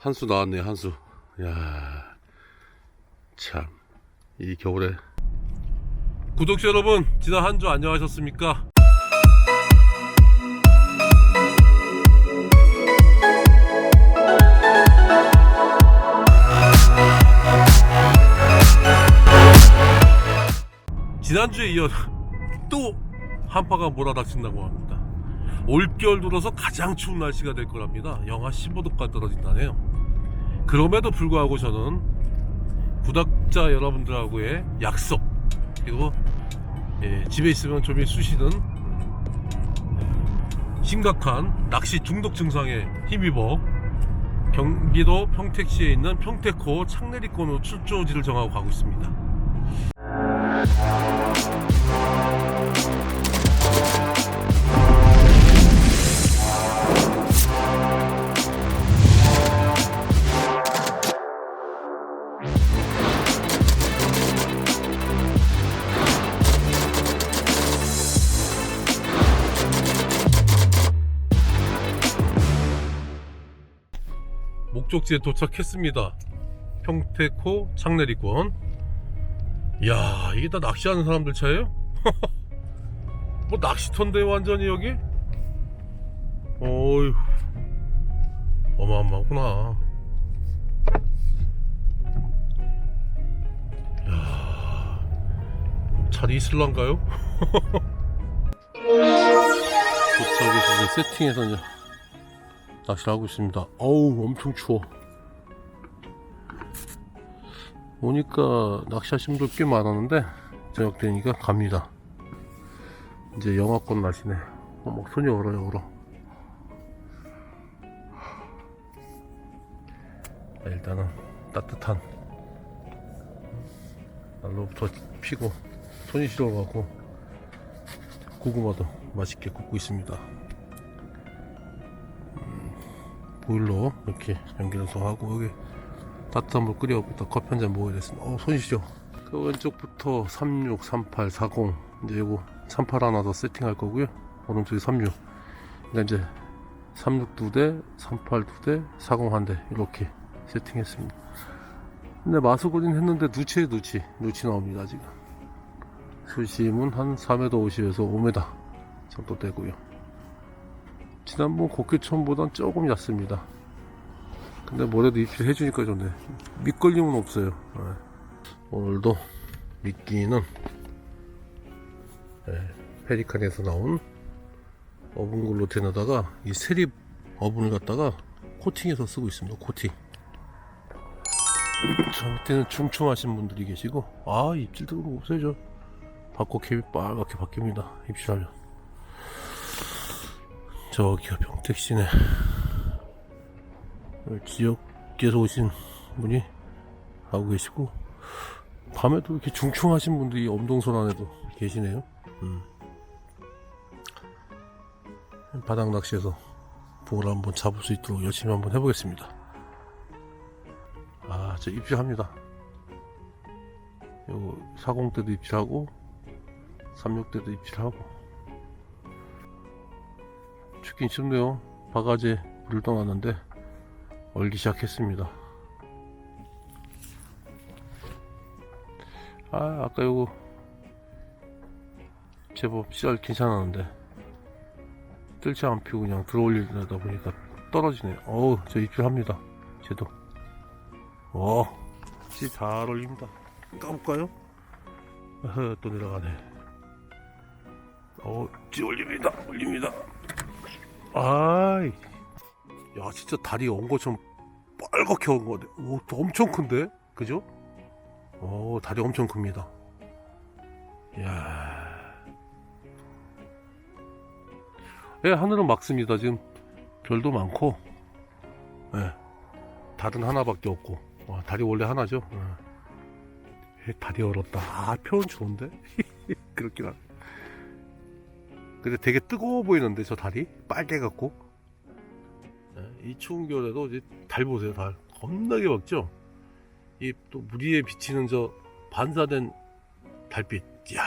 한 수 나왔네요, 한 수. 야 참. 이 겨울에. 구독자 여러분, 지난 한 주 안녕하셨습니까? 지난주에 이어 또 한파가 몰아닥친다고 합니다. 올겨울 들어서 가장 추운 날씨가 될 거랍니다. 영하 15도까지 떨어진다네요. 그럼에도 불구하고 저는 구독자 여러분들하고의 약속 그리고 예, 집에 있으면 좀이 쑤시는 예, 심각한 낚시 중독 증상에 힘입어 경기도 평택시에 있는 평택호 창내리권으로 출조지를 정하고 가고 있습니다. 목적지에 도착했습니다. 평택호 창내리권. 이야, 이게 다 낚시하는 사람들 차예요? 뭐 낚시터인데 완전히 여기? 어휴, 어마어마하구나. 야, 자리 있을란가요? 도착해서 세팅해서 이제 낚시를 하고 있습니다. 어우 엄청 추워. 오니까 낚시하신 분들 꽤 많았는데 저녁 되니까 갑니다. 이제 영하권 날씨네. 어, 막 손이 얼어요 얼어. 자, 일단은 따뜻한 난로부터 피고 손이 시려가고 고구마도 맛있게 굽고 있습니다. 보일러 이렇게 연결해서 하고 여기 따뜻한 물 끓여갖고 또 커피 한 잔 먹어야 됐습니다. 어, 손이 시려. 그 왼쪽부터 36, 38, 40 이제 요거 38 하나 더 세팅할 거고요. 오른쪽에 36. 그러니까 이제 36두 대, 38두 대, 40한대 이렇게 세팅했습니다. 근데 마수거리는 했는데 누치에 누치, 누치 나옵니다 지금. 수심은 한 4m 50에서 5m 정도 되고요. 지난번 곡교천보단 조금 얕습니다. 근데 뭐래도 입질 해주니까 좋네. 밑걸림은 없어요. 네. 오늘도 미끼는 네, 페리칸에서 나온 어분 글루텐에다가 이 세립 어분을 갖다가 코팅해서 쓰고 있습니다. 코팅. 저 밑에는 충충하신 분들이 계시고 아 입질 들어오는 거 없어요 저. 바꿔 캡이 빨갛게 바뀝니다. 입질하면. 저기가 평택시네. 지역에서 오신 분이 하고 계시고 밤에도 이렇게 중충하신 분들이 엄동선 안에도 계시네요. 음. 바닥 낚시에서 붕어를 한번 잡을 수 있도록 열심히 한번 해보겠습니다. 아저 입질합니다. 요40 때도 입질하고 36 때도 입질하고 춥긴 춥네요. 바가지에 물을 떠났는데 얼기 시작했습니다. 아 아까 요거 제법 씨알 괜찮았는데 뜰채 안 피고 그냥 들어올리려다 보니까 떨어지네. 어우 저 입질합니다. 쟤도. 어, 씨잘 올립니다. 까볼까요? 또 내려가네. 어, 찌 올립니다. 올립니다. 아이, 야, 진짜 다리 온 것처럼 빨갛게 온 거네. 오, 또 엄청 큰데? 그죠? 오, 다리 엄청 큽니다. 이야. 예, 하늘은 맑습니다. 지금 별도 많고, 예, 달은 하나밖에 없고, 와, 다리 원래 하나죠? 예. 다리 얼었다. 아, 표현 좋은데? 그렇긴 한. 근데 되게 뜨거워 보이는데 저 다리? 빨개 갖고? 네, 이 추운 겨울에도 이제 달 보세요 달. 겁나게 밝죠? 이 또 물 위에 비치는 저 반사된 달빛. 이야.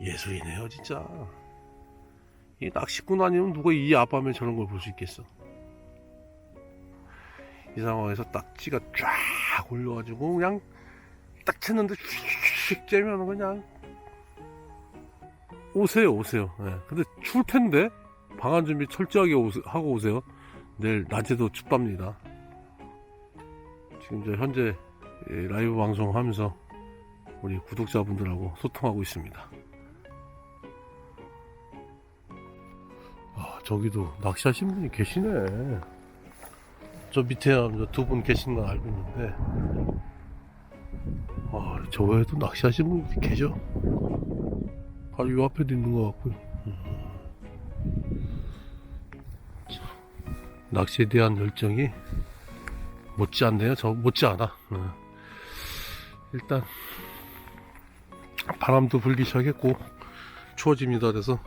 예술이네요 진짜. 이 낚시꾼 아니면 누가 이 아밤에 저런 걸 볼 수 있겠어? 이 상황에서 딱지가 쫙 올려가지고 그냥 딱 쳤는데 휙 째면 그냥 오세요 오세요. 예. 근데 추울 텐데 방안 준비 철저하게 오세- 하고 오세요. 내일 낮에도 춥답니다. 지금 저 현재 예, 라이브 방송하면서 우리 구독자분들하고 소통하고 있습니다. 아 저기도 낚시하신 분이 계시네. 저 밑에 두 분 계신 건 알고 있는데. 아, 저 외에도 낚시하시는 분이 계죠 바로 요 앞에도 있는 것 같고요 낚시에 대한 열정이 못지않네요 저 못지않아 어. 일단 바람도 불기 시작했고 추워집니다 그래서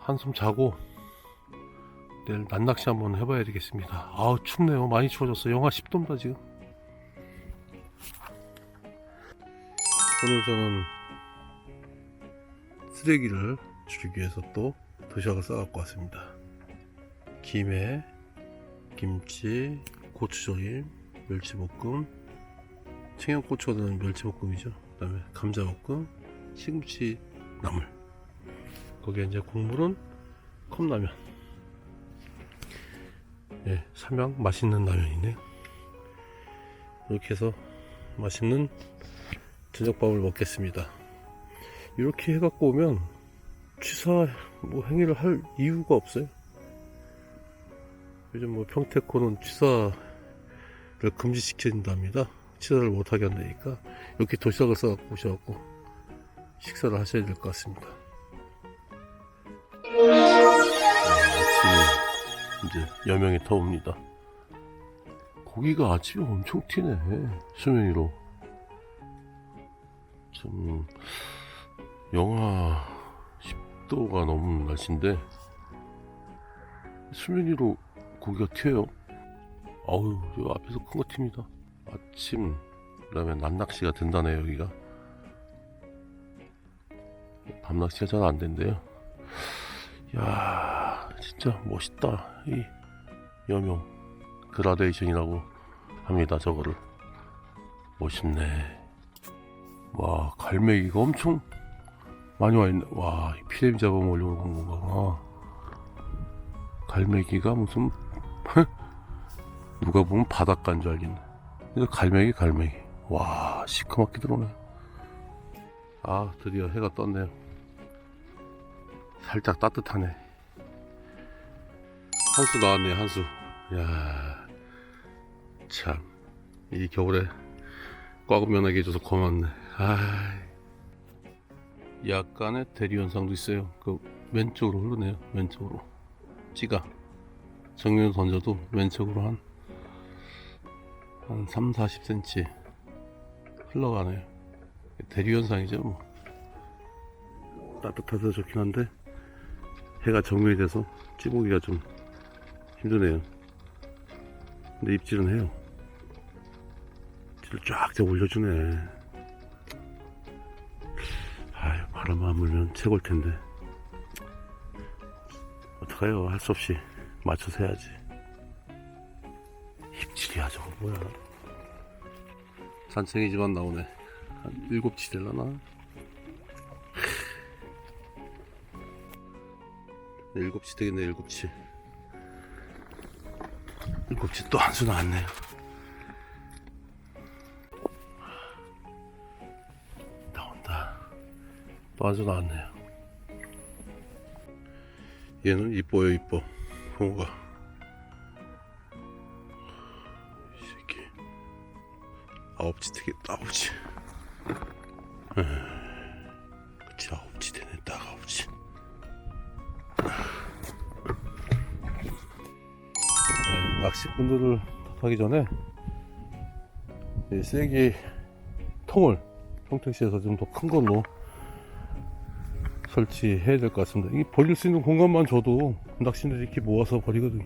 한숨 자고 내일 낮낚시 한번 해봐야 되겠습니다. 아우 춥네요. 많이 추워졌어. 영하 10도입니다 지금. 오늘 저는 쓰레기를 줄이기 위해서 또 도시락을 싸갖고 왔습니다. 김에 김치, 고추조림, 멸치볶음, 청양고추가 들어간 멸치볶음이죠. 그 다음에 감자볶음, 시금치 나물. 거기에 이제 국물은 컵라면. 예, 삼양 맛있는 라면이네요. 이렇게 해서 맛있는 저녁밥을 먹겠습니다. 이렇게 해갖고 오면 취사 뭐 행위를 할 이유가 없어요. 요즘 뭐 평택호는 취사를 금지시킨답니다. 취사를 못하게 한다니까 이렇게 도시락을 싸갖고 오셔갖고 식사를 하셔야 될 것 같습니다. 아침이 이제 여명이 터옵니다. 고기가 아침에 엄청 튀네 수면 위로. 참 영하 10도가 넘는 날씨인데 수면 위로 고기가 튀어요. 어우 저 앞에서 큰 거 튑니다. 아침 그다음에 낮낚시가 된다네요 여기가. 밤낚시가 잘 안 된대요. 야 진짜 멋있다 이 여명 그라데이션이라고 합니다 저거를 멋있네 와 갈매기가 엄청 많이 와있네 와이 피레미 잡아먹으려고 온 건가 갈매기가 무슨 누가 보면 바닷가인 줄 알겠네 근데 갈매기 갈매기 와 시커멓게 들어오네 아 드디어 해가 떴네요 살짝 따뜻하네. 한수 나왔네, 한수. 야 참. 이 겨울에 꽉 면하게 해줘서 고맙네. 아 약간의 대리 현상도 있어요. 그 왼쪽으로 흐르네요. 왼쪽으로. 찌가. 정면으로 던져도 왼쪽으로 한, 한 3, 40cm 흘러가네요. 대리 현상이죠, 뭐. 따뜻해서 좋긴 한데, 해가 정면이 돼서 찌보기가 좀 힘드네요. 근데 입질은 해요. 입질을 쫙쫙 올려주네. 바람 안 불면 최고일 텐데. 어떡해요. 할 수 없이 맞춰서 해야지. 입질이야, 저거 뭐야. 산책이지만 나오네. 한 일곱 치 될라나? 일곱 시 되겠네 일곱 시 일곱 시또 한수 나왔네요 또한수 나왔네요. 얘는 이뻐요 이뻐. 홍어가. 이 새끼. 아홉치 되겠다 아홉치 그치 아홉치 되네. 딱 아홉치 낚시꾼들을 탓하기 전에 이 세기 통을 평택시에서 좀 더 큰 걸로 설치해야 될 것 같습니다. 이 버릴 수 있는 공간만 줘도 낚시인들이 이렇게 모아서 버리거든요.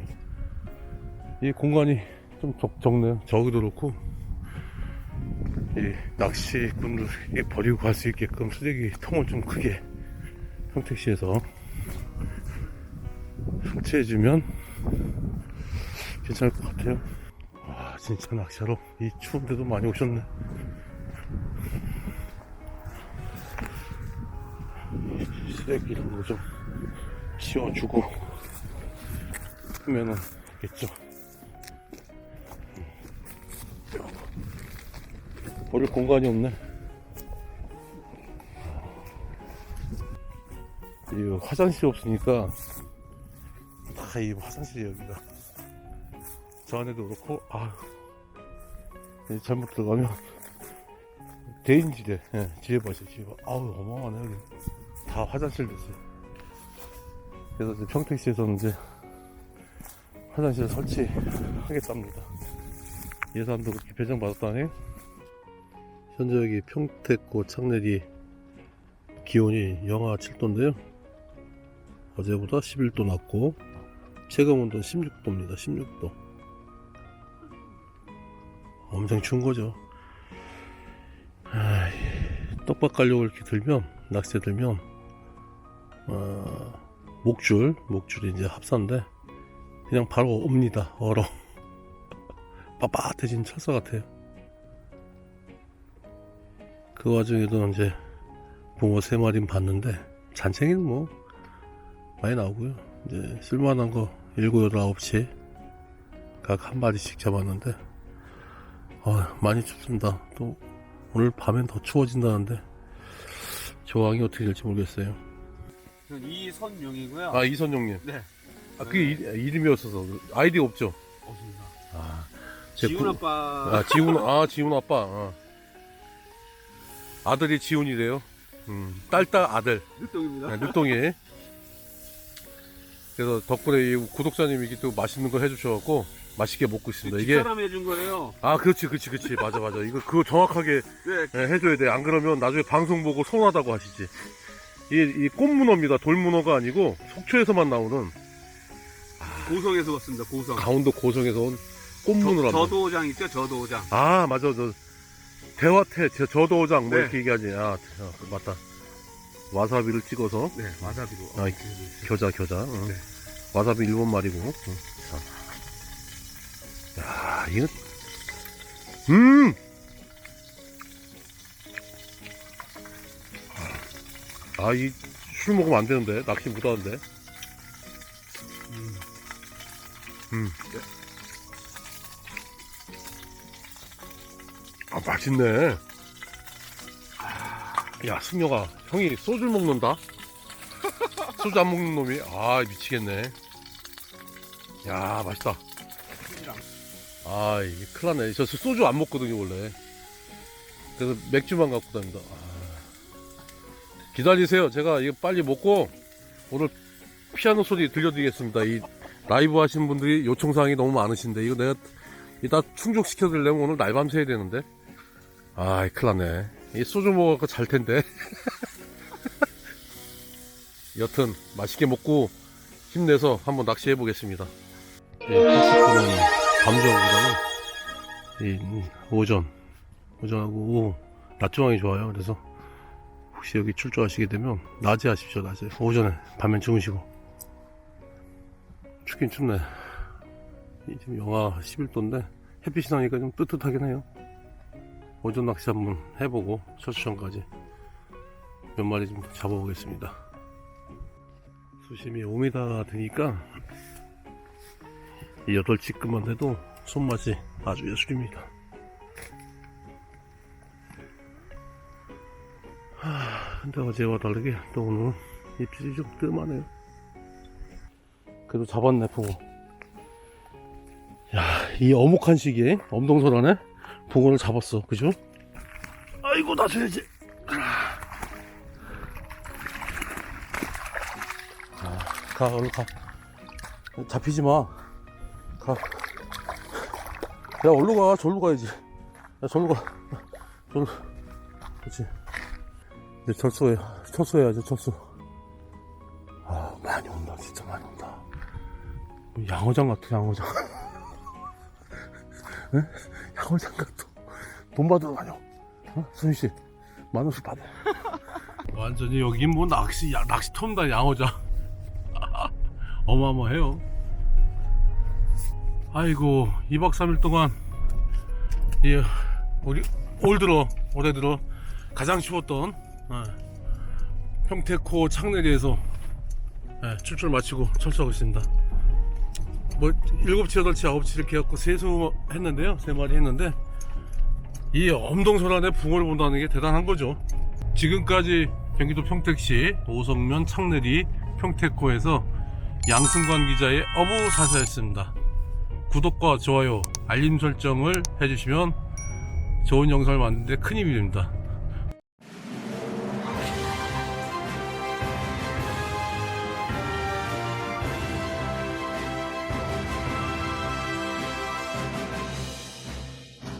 이 공간이 좀 적, 적네요. 저기도 그렇고 이 낚시꾼들이 버리고 갈 수 있게끔 쓰레기 통을 좀 크게 평택시에서 설치해주면 괜찮을 것 같아요. 와, 진짜 낚시하러 이 추운데도 많이 오셨네. 쓰레기 이런 거 좀 치워주고 하면은 되겠죠. 버릴 공간이 없네. 이 화장실이 없으니까 다 이 화장실이 여기가 저 안에도 그렇고 아 잘못 들어가면 대인지대 예, 지혜 봐 아우 어마어마하네 여기 다 화장실 됐어요. 그래서 이제 평택시에서는 이제 화장실 설치하겠답니다. 예산도 그렇게 배정받았다네 현재 여기 평택고 창내리 기온이 영하 7도인데요. 어제보다 11도 낮고 체감 온도는 16도입니다. 16도. 엄청 추운 거죠. 아이, 떡밥 가려고 이렇게 들면 낚시에 들면 어, 목줄 목줄이 이제 합사인데 그냥 바로 옵니다. 얼어. 빳빳해진 철사 같아요. 그 와중에도 이제 붕어 세 마리 봤는데 잔챙이는 뭐 많이 나오고요. 이제 쓸만한 거 일곱 여덟 아홉 치 각 한 마리씩 잡았는데 아, 많이 춥습니다. 또 오늘 밤엔 더 추워진다는데 조항이 어떻게 될지 모르겠어요 이선용이고요. 아 이선용님 네. 아 그게 이, 이름이었어서 아이디가 없죠 없습니다. 아, 제 지훈 구- 아빠 아 지훈 아 지훈 아빠 아. 아들이 지훈이래요 음, 딸딸 아들 늦동입니다. 네, 늦동이 그래서 덕분에 이 구독자님이 이렇게 또 맛있는 거 해주셔갖고 맛있게 먹고 있습니다 이게 집사람이 해준 거예요. 아 그렇지 그렇지 그렇지 맞아 맞아 이거 그거 정확하게 네. 예, 해줘야 돼 안 그러면 나중에 방송 보고 서운하다고 하시지 이, 이 꽃문어입니다 돌문어가 아니고 속초에서만 나오는 고성에서 왔습니다. 고성. 강원도 고성에서 온 저, 꽃문어랍니다 저도장 있죠? 저도장. 아 맞아 저 대화태 저- 저도장 뭐 네. 이렇게 얘기하지 아 어, 맞다 와사비를 찍어서 네, 와사비로. 아, 이- 겨자 겨자 응. 네. 와사비 일본 말이고 응. 자. 야 이거 음 아, 이 술 먹으면 안 되는데 낚시 못 하는데. 음. 음. 아, 맛있네. 야, 승려가 형이 소주를 먹는다. 소주 안 먹는 놈이 아 미치겠네. 야, 맛있다. 아, 큰일 났네. 저 소주 안 먹거든요, 원래. 그래서 맥주만 갖고 다닙니다. 아. 기다리세요. 제가 이거 빨리 먹고 오늘 피아노 소리 들려드리겠습니다. 이 라이브 하시는 분들이 요청사항이 너무 많으신데 이거 내가 이따 충족시켜드리려면 오늘 날밤 새야 되는데 아이 큰일 났네. 이 소주 먹어서 잘 텐데. 여튼 맛있게 먹고 힘내서 한번 낚시해 보겠습니다. 이 헬스코는 밤저보다는 이 음, 오전, 오전하고 오후 낮 중앙이 좋아요. 그래서 혹시 여기 출조하시게 되면 낮에 하십시오. 낮에 오전에 밤엔 주무시고 춥긴 춥네. 이 지금 영하 11도인데 햇빛이 나니까 좀 뜨뜻하긴 해요. 오전 낚시 한번 해보고 철수전까지 몇 마리 좀 잡아보겠습니다. 수심이 5m 되니까 이 8치급만 해도 손맛이 아주 예술입니다. 근데 어제와 다르게 또 오늘 입질이 좀 뜸하네요. 그래도 잡았네, 붕어. 야, 이 어묵한 시기에 엄동설하네? 붕어를 잡았어, 그죠? 아이고, 놔줘야지. 아, 가, 얼른 가. 잡히지 마. 가. 야, 얼른 가. 절로 가야지. 야, 절로 가. 절로. 그렇지. 이제 철수해, 철수해야지, 철수. 아, 많이 온다, 진짜 많이 온다. 뭐 양어장 같아, 양어장. 응? 양어장 같아. 돈 받으러 다녀. 어? 수민 씨, 만 원씩 받아. 완전히 여긴 뭐 낚시, 야, 낚시터입니다, 양어장. 어마어마해요. 아이고 2박 3일 동안 예, 우리 올 들어 올해 들어 가장 추웠던 예, 평택호 창내리에서 예, 출출 마치고 철수하고 있습니다. 뭐 7치 8치 9치 이렇게 해갖고 세수 했는데요. 세 마리 했는데 이 엄동설안의 붕어를 본다는 게 대단한 거죠. 지금까지 경기도 평택시 오성면 창내리 평택호에서 양승관 기자의 어부사사였습니다. 구독과 좋아요, 알림 설정을 해주시면 좋은 영상을 만드는데 큰 힘이 됩니다.